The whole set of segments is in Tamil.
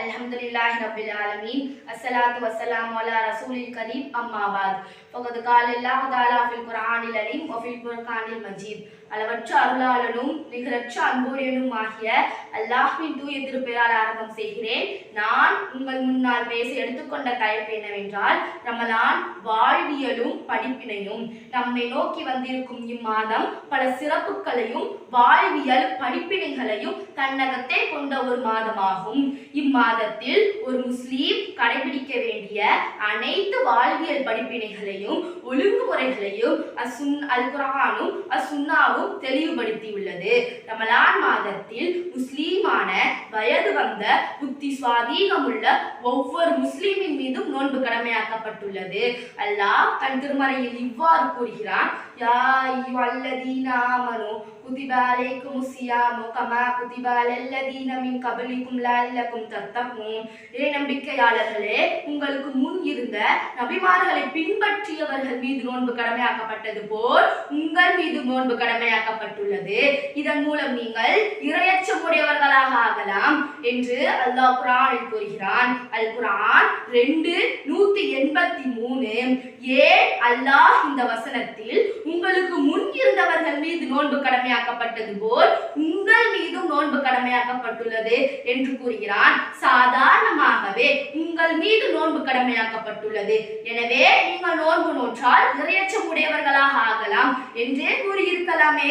அல்ஹம்துலில்லாஹி ரபில் ஆலமீன். அஸ்ஸலாத்து வஸ்ஸலாமு அலா ரசூலில் கரீம். அம்மாபாத் ஃபகத் கால அல்லாஹ் தஆலா ஃபில் குர்ஆனில் அலீம் வ ஃபில் குர்ஆனில் மஜீத். அளவற்ற அருளாளனும் நிகரற்ற அன்புடையனும் ஆகிய அல்லாஹ்வின் தூய திருப்பெயரால் ஆரம்பம் செய்கிறேன். நான் உங்கள் முன்னால் பேச எடுத்துக்கொண்ட தலைப்பு என்னவென்றால் ரமலான் வாழ்வியலும் படிப்பினையும். நம்மை நோக்கி வந்திருக்கும் இம்மாதம் பல சிறப்புகளையும் வாழ்வியல் படிப்பினைகளையும் தன்னகத்தே கொண்ட ஒரு மாதமாகும். இம் மாதத்தில் ஒரு முஸ்லீம் கடைபிடிக்க வேண்டிய அனைத்து வாழ்வியல் படிப்பினைகளையும் ஒழுங்குமுறைகளையும் அசுன் அல் குரானும் அசுன்னாவும் தெளிவுபடுத்தியுள்ளது. ரமலான் மாதத்தில் முஸ்லீமான வயது வந்த புத்தி சுவாதீனமுள்ள ஒவ்வொரு முஸ்லீமின் மீதும் நோன்பு கடமையாக்கப்பட்டுள்ளது. அல்லாஹ் தன் திருமறையில் இவ்வாறு கூறுகிறான் யா அய்யுஹல்லதீன ஆமனு குதிப அலைக்கும் சியாமு கமா குதிப அலல்லதீன மின் கபலிக்கும் லஅல்லக்கும் தத்தகும் இறை நம்பிக்கையாளர்களே உங்களுக்கு முன் இருந்த நபிமார்களை பின்பற்றியவர்கள் மீது நோன்பு கடமையாக்கப்பட்டது போல் உங்கள் மீது நோன்பு கடமையாக்கப்பட்டுள்ளது. இதன் மூலம் நீங்கள் இரையச்சமுடையவர்களாக ஆகலாம் என்று அல்லாஹ் குரானில் கூறுகிறான். அல் குரான் ரெண்டு நூத்தி எண்பத்தி மூணு. ஏன் அல்லாஹ் இந்த வசனத்தில் உங்களுக்கு முன் இருந்தவர்கள் மீது நோன்பு கடமையாக்கப்பட்டது போல் உங்கள் மீதும் நோன்பு கடமையாக்கப்பட்டுள்ளது என்று கூறுகிறான் சாதாரணமாகவே உங்கள் மீது நோன்பு கடமையாக்கப்பட்டுள்ளது. எனவே நீங்கள் நோன்பு நோற்றால் இறையச்சம் உடையவர்களாக ஆகலாம் என்றே கூறியிருக்கலாமே.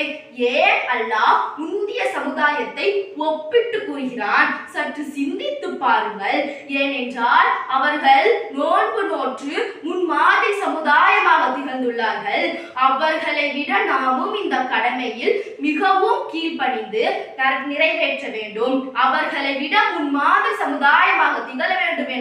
ஏன் அல்லாஹ் முந்திய சமுதாயத்தை ஒப்பிட்டு கூறுகிறான்? சற்று சிந்தித்து பாருங்கள். ஏனென்றால் அவர்கள் நோன்பு நோற்று முன்மாதிரி சமுதாயமாக திகழ்ந்துள்ளார்கள். அவர்களை விட நாமும் இந்த கடமையில் மிகவும் கீழ்ப்பணிந்து நிறைவேற்ற வேண்டும். அவர்களை விட முன்மாதிரி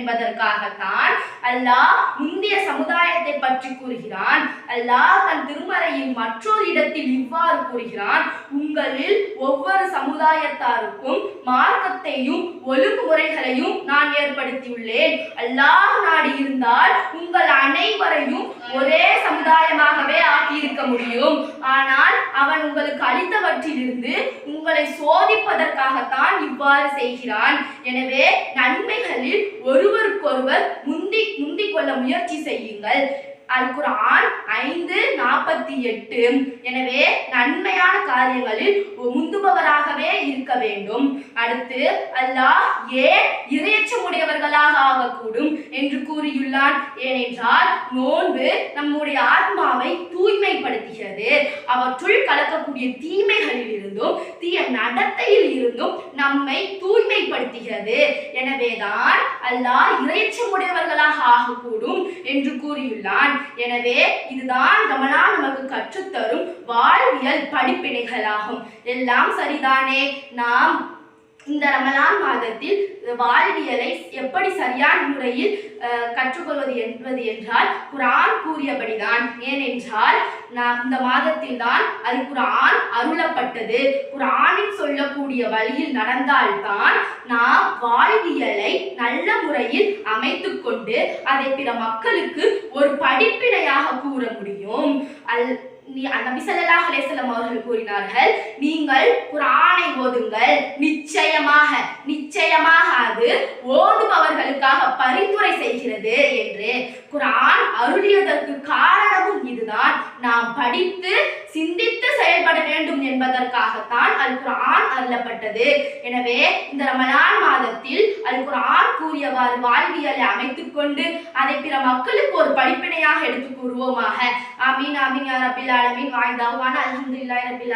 என்பதற்காகத்தான் அல்லாஹ் முந்தைய சமுதாயத்தை பற்றி கூறுகிறான். அல்லாஹ் தன் திருமறையில் மற்றொரு இடத்தில் இவ்வாறு கூறுகிறான். உங்களில் ஒவ்வொரு சமுதாயத்தாருக்கும் மார்க்கத்தையும் ஒழுங்குமுறைகளையும் நான் ஏற்படுத்தியுள்ளேன். அல்லாஹ் நாடி இருந்தால் உங்கள் அனைவரையும் ஒரே சமுதாயமாகவே ஆக்கியிருக்க முடியும். ஆனால் அவன் உங்களுக்கு அளித்தவற்றிலிருந்து உங்களை சோதிப்பதற்காகத்தான் இவ்வாறு செய்கிறான். எனவே நன்மைகளில் ஒரு ஒருவருக்கொருவர் முந்தி முந்திக் கொள்ள முயற்சி செய்யுங்கள். அல் ஐந்து நாற்பத்தி எட்டு. எனவே நன்மையான காரியங்களில் முந்துபவராகவே இருக்க வேண்டும். அடுத்து அல்லாஹ் ஏன் இறையச்சமுடையவர்களாக ஆகக்கூடும் என்று கூறியுள்ளான். ஏனென்றால் நோன்பு நம்முடைய ஆத்மாவை தூய்மைப்படுத்துகிறது. அவற்றுள் கலக்கக்கூடிய தீமைகளில் இருந்தும் தீய நடத்தையில் இருந்தும் நம்மை தூய்மைப்படுத்துகிறது. எனவேதான் அல்லாஹ் இறைச்சமுடையவர்களாக ஆகக்கூடும் என்று கூறியுள்ளான். எனவே இதுதான் ரமணா நமக்கு கற்றுத்தரும் வாழ்வியல் படிப்பினைகளாகும். எல்லாம் சரிதானே? நாம் இந்த ரமலான் மாதத்தில் வாழ்வியலை எப்படி சரியான முறையில் அஹ், கற்றுக்கொள்வது என்பது என்றால் குரான் கூறியபடிதான். ஏனென்றால் இந்த மாதத்தில் தான் அது குரான் அருளப்பட்டது. குரானில் சொல்லக்கூடிய வழியில் நடந்தால்தான் நாம் வாழ்வியலை நல்ல முறையில் அமைத்து கொண்டு அதை பிற மக்களுக்கு ஒரு படிப்பினையாக கூற முடியும். அல் நபி ஸல்லல்லாஹு அலைஹி அவர்கள் கூறினார்கள் நீங்கள் குரானை ஓதுங்கள். நிச்சயமாக நிச்சயமாக அது ஓதுபவர்களுக்காக பரிந்துரை செய்கிறது என்று குரான் அருளியதற்கு காரணமும் இதுதான். நாம் படித்து சிந்தித்து என்பதற்காகத்தான் அல் குர்ஆன் அருளப்பட்டது. எனவே இந்த ரமலான் மாதத்தில் அல் குர்ஆன் கூறியவாறு வாழ்வியலை அமைத்துக் கொண்டு அதை பிற மக்களுக்கு ஒரு படிப்பினையாக எடுத்து கூறுவோமாக. ஆமீன் ஆமீன் யா ரபில் ஆலமீன். வாய்ந்தாவான அல்ஹம்துலில்லாஹி ரபில்